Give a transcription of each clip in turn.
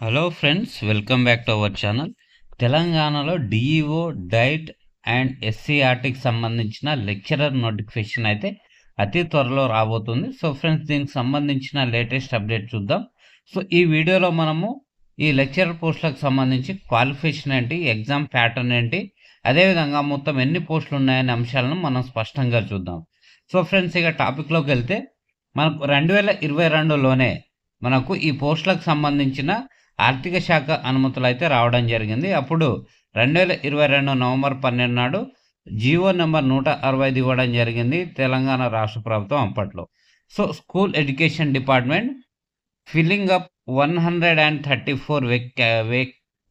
Hello friends welcome back to our channel తెలంగాణలో DEO DIET and ఎస్సీఆర్టీకి సంబంధించిన lecturer notification అయితే అతి త్వరలో రాబోతుంది. సో ఫ్రెండ్స్ దీనికి సంబంధించిన లేటెస్ట్ అప్డేట్ చూద్దాం. సో ఈ వీడియోలో మనము ఈ లెక్చరర్ పోస్టులకు సంబంధించి క్వాలిఫికేషన్ ఏంటి ఎగ్జామ్ ప్యాటర్న్ ఏంటి అదేవిధంగా మొత్తం ఎన్ని పోస్టులు ఉన్నాయనే అంశాలను మనం స్పష్టంగా చూద్దాం. సో ఫ్రెండ్స్ ఇక టాపిక్లోకి వెళ్తే మనకు రెండు వేల ఇరవై రెండులోనే మనకు ఈ పోస్టులకు సంబంధించిన ఆర్థిక శాఖ అనుమతులు అయితే రావడం జరిగింది. అప్పుడు రెండు వేల ఇరవై రెండు నవంబర్ పన్నెండు నాడు జియో నెంబర్ నూట అరవై ఐదు ఇవ్వడం జరిగింది తెలంగాణ రాష్ట్ర ప్రభుత్వం అప్పట్లో. So school education department filling up one hundred and thirty four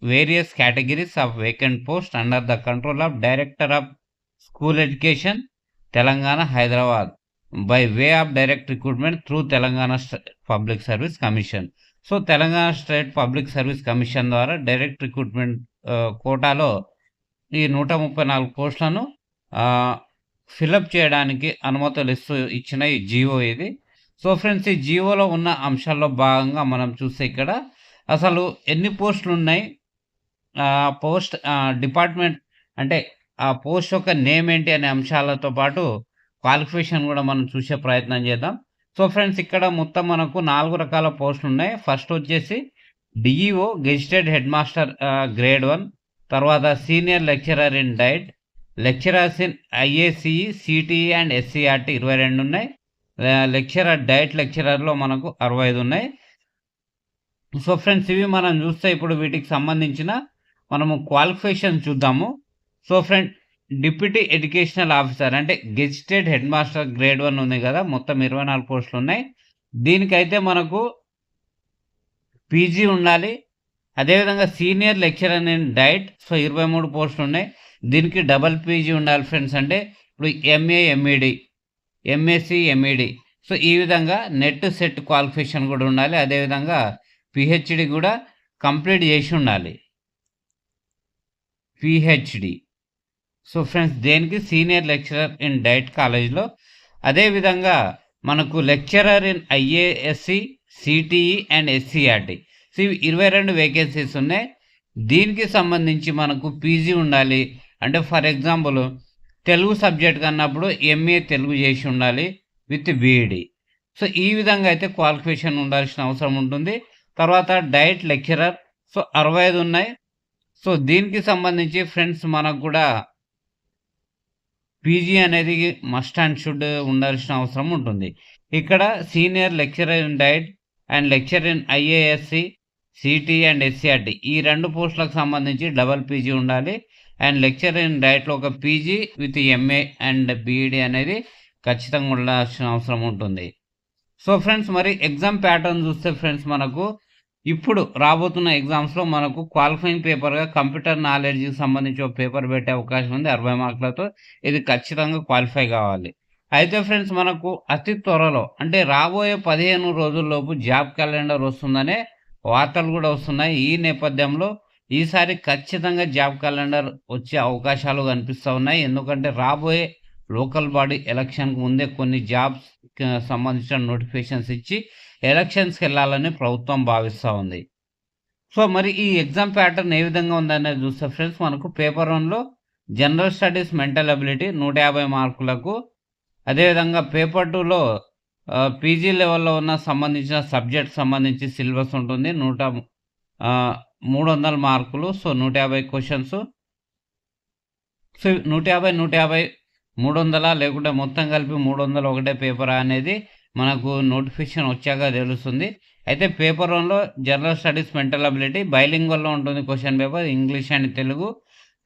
various categories of vacant post under the control of director of school education Telangana Hyderabad by way of direct recruitment through Telangana public service commission. So Telangana state public service commission ద్వారా direct recruitment కోటాలో ఈ నూట ముప్పై నాలుగు పోస్టులను fill up చేయడానికి అనుమతులు ఇస్తూ ఇచ్చిన ఈ జియో ఇది. సో ఫ్రెండ్స్ ఈ జియోలో ఉన్న అంశాల్లో భాగంగా మనం చూస్తే ఇక్కడ అసలు ఎన్ని పోస్టులు ఉన్నాయి పోస్ట్ డిపార్ట్మెంట్ అంటే ఆ పోస్ట్ యొక్క నేమ్ ఏంటి అనే అంశాలతో పాటు క్వాలిఫికేషన్ కూడా మనం చూసే ప్రయత్నం చేద్దాం. సో ఫ్రెండ్స్ ఇక్కడ మొత్తం మనకు నాలుగు రకాల పోస్టులు ఉన్నాయి. ఫస్ట్ వచ్చేసి DEO gazetted head master grade one తర్వాత senior lecturer in DIET lecturers in IACE CTE and SCERT ఇరవై రెండు ఉన్నాయి. లెక్చరర్ డైట్ లెక్చరర్లో మనకు అరవై ఐదు ఉన్నాయి. సో ఫ్రెండ్స్ ఇవి మనం చూస్తే ఇప్పుడు వీటికి సంబంధించిన మనము క్వాలిఫికేషన్ చూద్దాము. So friend deputy educational officer అంటే gazetted head master grade one ఉంది కదా మొత్తం ఇరవై నాలుగు పోస్టులు ఉన్నాయి. దీనికైతే మనకు పీజీ ఉండాలి. అదేవిధంగా senior lecturer in DIET so ఇరవై మూడు పోస్టులు ఉన్నాయి. దీనికి డబల్ పీజీ ఉండాలి ఫ్రెండ్స్ అంటే ఇప్పుడు MA MEd MSc MEd. So ఈ విధంగా నెట్ సెట్ క్వాలిఫికేషన్ కూడా ఉండాలి. అదేవిధంగా పిహెచ్డి కూడా కంప్లీట్ చేసి ఉండాలి. పిహెచ్డి. సో ఫ్రెండ్స్ దేనికి సీనియర్ లెక్చరర్ ఇన్ డైట్ కాలేజ్లో అదేవిధంగా మనకు lecturer in IASE CTE and SCERT so ఇవి ఇరవై రెండు వేకెన్సీస్ ఉన్నాయి. దీనికి సంబంధించి మనకు పీజీ ఉండాలి. అంటే ఫర్ ఎగ్జాంపుల్ తెలుగు సబ్జెక్ట్ కన్నప్పుడు ఎంఏ తెలుగు చేసి ఉండాలి విత్ బీఈడి సో ఈ విధంగా అయితే క్వాలిఫికేషన్ ఉండాల్సిన అవసరం ఉంటుంది. తర్వాత డైట్ లెక్చరర్ సో అరవై ఐదు ఉన్నాయి. సో దీనికి సంబంధించి ఫ్రెండ్స్ మనకు కూడా పీజీ అనేది మస్ట్ అండ్ షుడ్ ఉండాల్సిన అవసరం ఉంటుంది. ఇక్కడ senior lecturer in DIET and lecturer in IASE CTE and SCERT. ఈ రెండు పోస్టులకు సంబంధించి డబల్ పీజీ ఉండాలి. అండ్ లెక్చర్ ఇన్ డైట్లో ఒక PG with MA and BEd అనేది ఖచ్చితంగా ఉండాల్సిన అవసరం ఉంటుంది. సో ఫ్రెండ్స్ మరి ఎగ్జామ్ ప్యాటర్న్ చూస్తే ఫ్రెండ్స్ మనకు ఇప్పుడు రాబోతున్న ఎగ్జామ్స్లో మనకు క్వాలిఫైయింగ్ పేపర్గా కంప్యూటర్ నాలెడ్జ్కి సంబంధించి ఒక పేపర్ పెట్టే అవకాశం ఉంది. అరవై మార్కులతో ఇది ఖచ్చితంగా క్వాలిఫై కావాలి. అయితే ఫ్రెండ్స్ మనకు అతి త్వరలో అంటే రాబోయే పదిహేను రోజుల్లోపు జాబ్ క్యాలెండర్ వస్తుందనే వార్తలు కూడా వస్తున్నాయి. ఈ నేపథ్యంలో ఈసారి ఖచ్చితంగా జాబ్ క్యాలెండర్ వచ్చే అవకాశాలు కనిపిస్తూ ఉన్నాయి. ఎందుకంటే రాబోయే లోకల్ బాడీ ఎలక్షన్కి ముందే కొన్ని జాబ్స్ సంబంధించిన నోటిఫికేషన్స్ ఇచ్చి ఎలక్షన్స్కి వెళ్ళాలని ప్రభుత్వం భావిస్తూ ఉంది. సో మరి ఈ ఎగ్జామ్ ప్యాటర్న్ ఏ విధంగా ఉందనేది చూస్తే ఫ్రెండ్స్ మనకు పేపర్ వన్లో జనరల్ స్టడీస్ మెంటల్ అబిలిటీ నూట యాభై మార్కులకు అదేవిధంగా పేపర్ టూలో పీజీ లెవెల్లో ఉన్న సంబంధించిన సబ్జెక్ట్ సంబంధించి సిలబస్ ఉంటుంది. నూట మూడు వందల మార్కులు సో నూట యాభై క్వశ్చన్స్. సో నూట యాభై నూట యాభై మూడు వందల లేకుంటే మొత్తం కలిపి మూడు వందల ఒకటే పేపర్ అనేది మనకు నోటిఫికేషన్ వచ్చాక తెలుస్తుంది. అయితే పేపర్ వన్లో జనరల్ స్టడీస్ మెంటల్ అబిలిటీ బైలింగ్వల్లో ఉంటుంది question paper English and Telugu.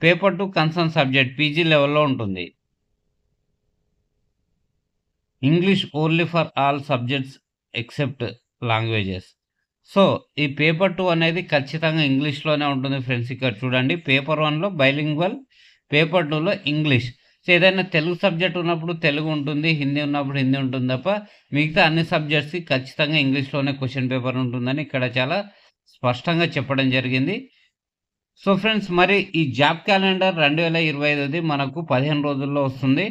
Paper two concern subject PG లెవెల్లో ఉంటుంది. English only for all subjects except languages. So ఈ పేపర్ టూ అనేది ఖచ్చితంగా ఇంగ్లీష్లోనే ఉంటుంది ఫ్రెండ్స్. ఇక్కడ చూడండి పేపర్ వన్లో బైలింగ్వల్ పేపర్ టూలో ఇంగ్లీష్. సో ఏదైనా తెలుగు సబ్జెక్ట్ ఉన్నప్పుడు తెలుగు ఉంటుంది హిందీ ఉన్నప్పుడు హిందీ ఉంటుంది తప్ప మిగతా అన్ని సబ్జెక్ట్స్కి ఖచ్చితంగా ఇంగ్లీష్లోనే క్వశ్చన్ పేపర్ ఉంటుందని ఇక్కడ చాలా స్పష్టంగా చెప్పడం జరిగింది. సో ఫ్రెండ్స్ మరి ఈ జాబ్ క్యాలెండర్ రెండు వేల ఇరవై ఐదుది మనకు పదిహేను రోజుల్లో వస్తుంది.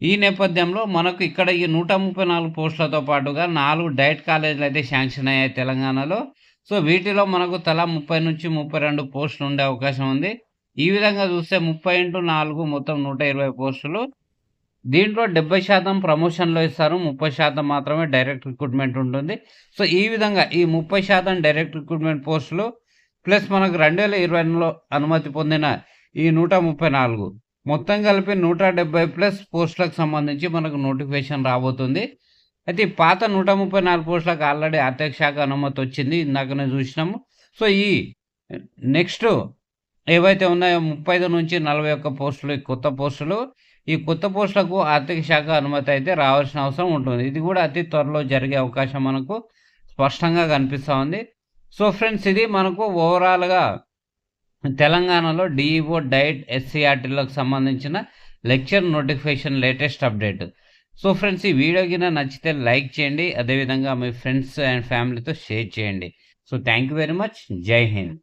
ఈ నేపథ్యంలో మనకు ఇక్కడ ఈ నూట ముప్పై నాలుగు పోస్టులతో పాటుగా నాలుగు డైట్ కాలేజీలు అయితే శాంక్షన్ అయ్యాయి తెలంగాణలో. సో వీటిలో మనకు తలా ముప్పై నుంచి ముప్పై రెండు పోస్టులు ఉండే అవకాశం ఉంది. ఈ విధంగా చూస్తే ముప్పై ఇంటూ నాలుగు మొత్తం నూట ఇరవై పోస్టులు. దీంట్లో డెబ్బై శాతం ప్రమోషన్లో ఇస్తారు. ముప్పై శాతం మాత్రమే డైరెక్ట్ రిక్రూట్మెంట్ ఉంటుంది. సో ఈ విధంగా ఈ ముప్పై శాతం డైరెక్ట్ రిక్రూట్మెంట్ పోస్టులు ప్లస్ మనకు రెండు వేల ఇరవైలో అనుమతి పొందిన ఈ నూట ముప్పై నాలుగు మొత్తం కలిపి నూట డెబ్బై ప్లస్ పోస్టులకు సంబంధించి మనకు నోటిఫికేషన్ రాబోతుంది. అయితే ఈ పాత నూట ముప్పై నాలుగు పోస్టులకు ఆల్రెడీ ఆర్థిక శాఖ అనుమతి వచ్చింది. ఇందాకనే చూసినాము. సో ఈ నెక్స్ట్ ఏవైతే ఉన్నాయో ముప్పై ఐదు నుంచి నలభై ఒక్క పోస్టులు ఈ కొత్త పోస్టులు ఈ కొత్త పోస్టులకు ఆర్థిక శాఖ అనుమతి అయితే రావాల్సిన అవసరం ఉంటుంది. ఇది కూడా అతి త్వరలో జరిగే అవకాశం మనకు స్పష్టంగా కనిపిస్తూ ఉంది. సో ఫ్రెండ్స్ ఇది మనకు ఓవరాల్గా తెలంగాణలో డిఈఓ డైట్ ఎస్సీఆర్టీలకు సంబంధించిన lecture notification latest update. So friends ఈ వీడియో కింద నచ్చితే లైక్ చేయండి. అదేవిధంగా మీ ఫ్రెండ్స్ అండ్ ఫ్యామిలీతో షేర్ చేయండి. So thank you very much. జై హింద్.